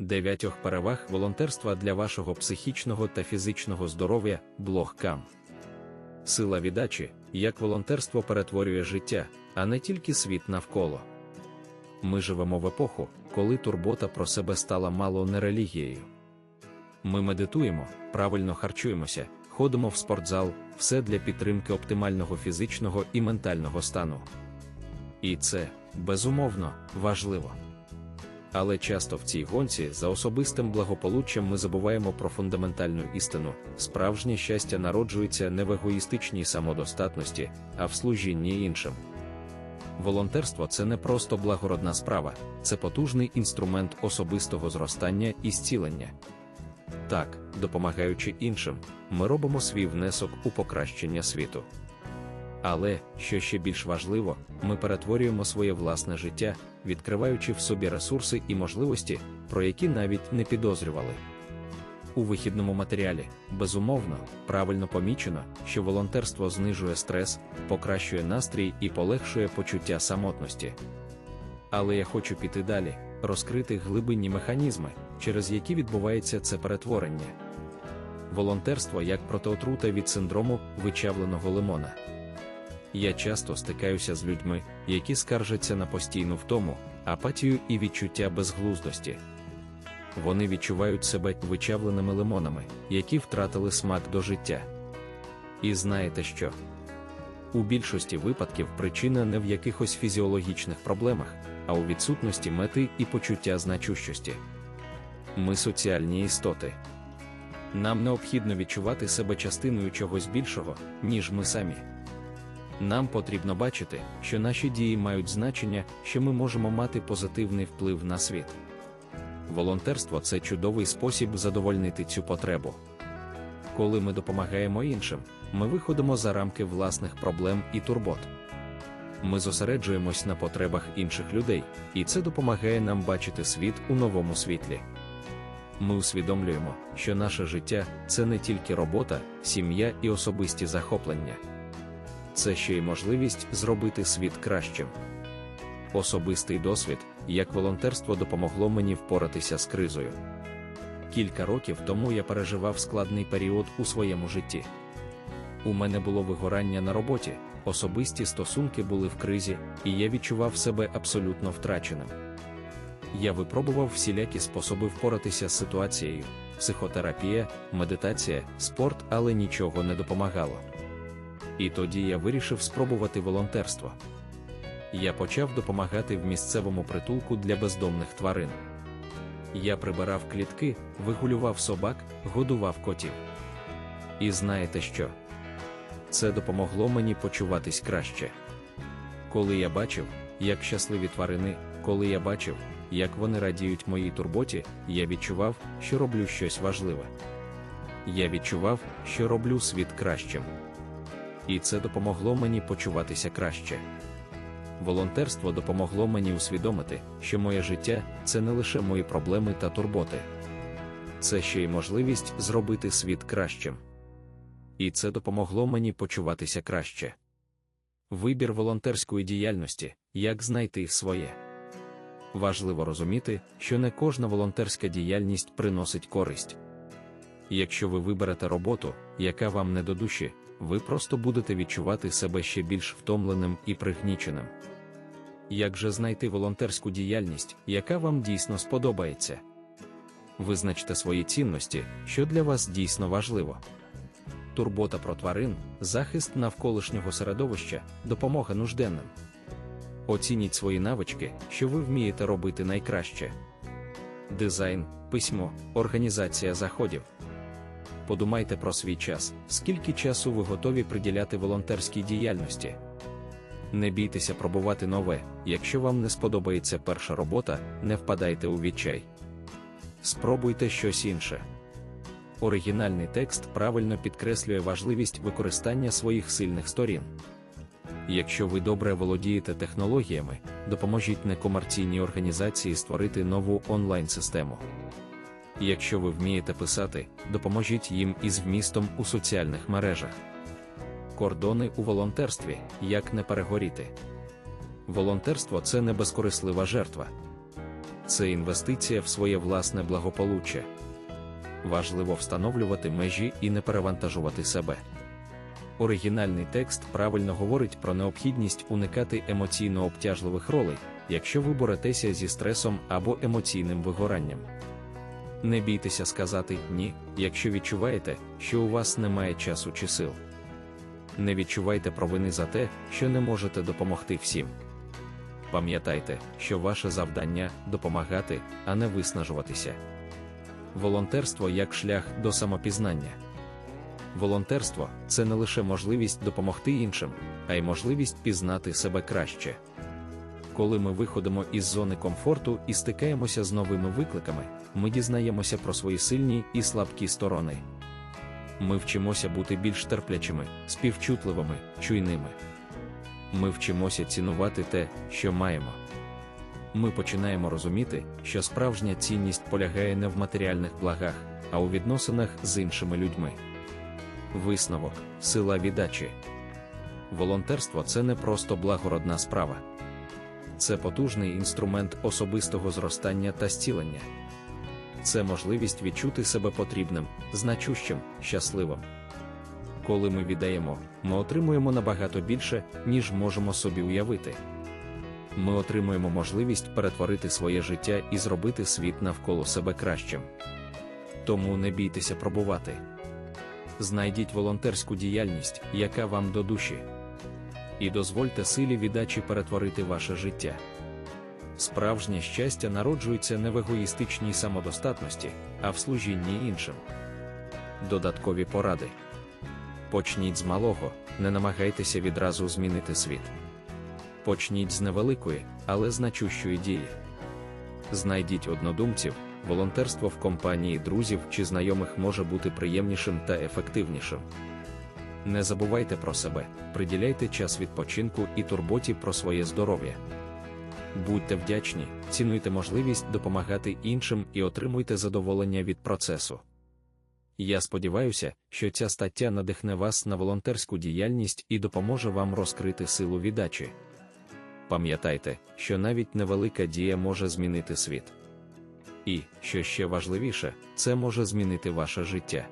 Дев'ятьох переваг волонтерства для вашого психічного та фізичного здоров'я блог КАМ. Сила віддачі, як волонтерство перетворює життя, а не тільки світ навколо. Ми живемо в епоху, коли турбота про себе стала мало не релігією. Ми медитуємо, правильно харчуємося, ходимо в спортзал, все для підтримки оптимального фізичного і ментального стану. І це, безумовно, важливо. Але часто в цій гонці за особистим благополуччям ми забуваємо про фундаментальну істину. Справжнє щастя народжується не в егоїстичній самодостатності, а в служінні іншим. Волонтерство це не просто благородна справа, це потужний інструмент особистого зростання і зцілення. Так, допомагаючи іншим, ми робимо свій внесок у покращення світу. Але, що ще більш важливо, ми перетворюємо своє власне життя, відкриваючи в собі ресурси і можливості, про які навіть не підозрювали. У вихідному матеріалі, безумовно, правильно помічено, що волонтерство знижує стрес, покращує настрій і полегшує почуття самотності. Але я хочу піти далі, розкрити глибинні механізми, через які відбувається це перетворення. Волонтерство як протиотрута від синдрому вичавленого лимона. Я часто стикаюся з людьми, які скаржаться на постійну втому, апатію і відчуття безглуздості. Вони відчувають себе вичавленими лимонами, які втратили смак до життя. І знаєте що? У більшості випадків причина не в якихось фізіологічних проблемах, а у відсутності мети і почуття значущості. Ми соціальні істоти. Нам необхідно відчувати себе частиною чогось більшого, ніж ми самі. Нам потрібно бачити, що наші дії мають значення, що ми можемо мати позитивний вплив на світ. Волонтерство це чудовий спосіб задовольнити цю потребу. Коли ми допомагаємо іншим, ми виходимо за рамки власних проблем і турбот. Ми зосереджуємось на потребах інших людей, і це допомагає нам бачити світ у новому світлі. Ми усвідомлюємо, що наше життя це не тільки робота, сім'я і особисті захоплення це ще й можливість зробити світ кращим. Особистий досвід, як волонтерство допомогло мені впоратися з кризою. Кілька років тому я переживав складний період у своєму житті. У мене було вигорання на роботі, особисті стосунки були в кризі, і я відчував себе абсолютно втраченим. Я випробував всілякі способи впоратися з ситуацією: психотерапія, медитація, спорт, але нічого не допомагало. І тоді я вирішив спробувати волонтерство. Я почав допомагати в місцевому притулку для бездомних тварин. Я прибирав клітки, вигулював собак, годував котів. І знаєте що? Це допомогло мені почуватись краще. Коли я бачив, як щасливі тварини, коли я бачив, як вони радіють моїй турботі, я відчував, що роблю щось важливе. Я відчував, що роблю світ кращим і це допомогло мені почуватися краще. Волонтерство допомогло мені усвідомити, що моє життя це не лише мої проблеми та турботи, це ще й можливість зробити світ кращим. І це допомогло мені почуватися краще. Вибір волонтерської діяльності як знайти своє. Важливо розуміти, що не кожна волонтерська діяльність приносить користь. Якщо ви виберете роботу, яка вам не до душі, ви просто будете відчувати себе ще більш втомленим і пригніченим. Як же знайти волонтерську діяльність, яка вам дійсно сподобається? Визначте свої цінності, що для вас дійсно важливо. Турбота про тварин, захист навколишнього середовища, допомога нужденним. Оцініть свої навички, що ви вмієте робити найкраще. Дизайн, письмо, організація заходів подумайте про свій час, скільки часу ви готові приділяти волонтерській діяльності. Не бійтеся пробувати нове, якщо вам не сподобається перша робота, не впадайте у відчай. Спробуйте щось інше. Оригінальний текст правильно підкреслює важливість використання своїх сильних сторін. Якщо ви добре володієте технологіями, допоможіть некомерційній організації створити нову онлайн-систему. Якщо ви вмієте писати, допоможіть їм із вмістом у соціальних мережах. Кордони у волонтерстві як не перегоріти. Волонтерство це не безкорислива жертва. це інвестиція в своє власне благополуччя. Важливо встановлювати межі і не перевантажувати себе. Оригінальний текст правильно говорить про необхідність уникати емоційно обтяжливих ролей, якщо ви боретеся зі стресом або емоційним вигоранням. Не бійтеся сказати ні, якщо відчуваєте, що у вас немає часу чи сил. Не відчувайте провини за те, що не можете допомогти всім. Пам'ятайте, що ваше завдання допомагати, а не виснажуватися. Волонтерство як шлях до самопізнання. Волонтерство це не лише можливість допомогти іншим, а й можливість пізнати себе краще. Коли ми виходимо із зони комфорту і стикаємося з новими викликами, ми дізнаємося про свої сильні і слабкі сторони. Ми вчимося бути більш терплячими, співчутливими, чуйними. Ми вчимося цінувати те, що маємо. Ми починаємо розуміти, що справжня цінність полягає не в матеріальних благах, а у відносинах з іншими людьми. Висновок, сила віддачі. Волонтерство це не просто благородна справа. Це потужний інструмент особистого зростання та зцілення. Це можливість відчути себе потрібним, значущим, щасливим. Коли ми віддаємо, ми отримуємо набагато більше, ніж можемо собі уявити. Ми отримуємо можливість перетворити своє життя і зробити світ навколо себе кращим. Тому не бійтеся пробувати. Знайдіть волонтерську діяльність, яка вам до душі. І дозвольте силі віддачі перетворити ваше життя. Справжнє щастя народжується не в егоїстичній самодостатності, а в служінні іншим. Додаткові поради. Почніть з малого, не намагайтеся відразу змінити світ. Почніть з невеликої, але значущої дії. Знайдіть однодумців, волонтерство в компанії друзів чи знайомих може бути приємнішим та ефективнішим. Не забувайте про себе, приділяйте час відпочинку і турботі про своє здоров'я. Будьте вдячні, цінуйте можливість допомагати іншим і отримуйте задоволення від процесу. Я сподіваюся, що ця стаття надихне вас на волонтерську діяльність і допоможе вам розкрити силу віддачі. Пам'ятайте, що навіть невелика дія може змінити світ. І, що ще важливіше, це може змінити ваше життя.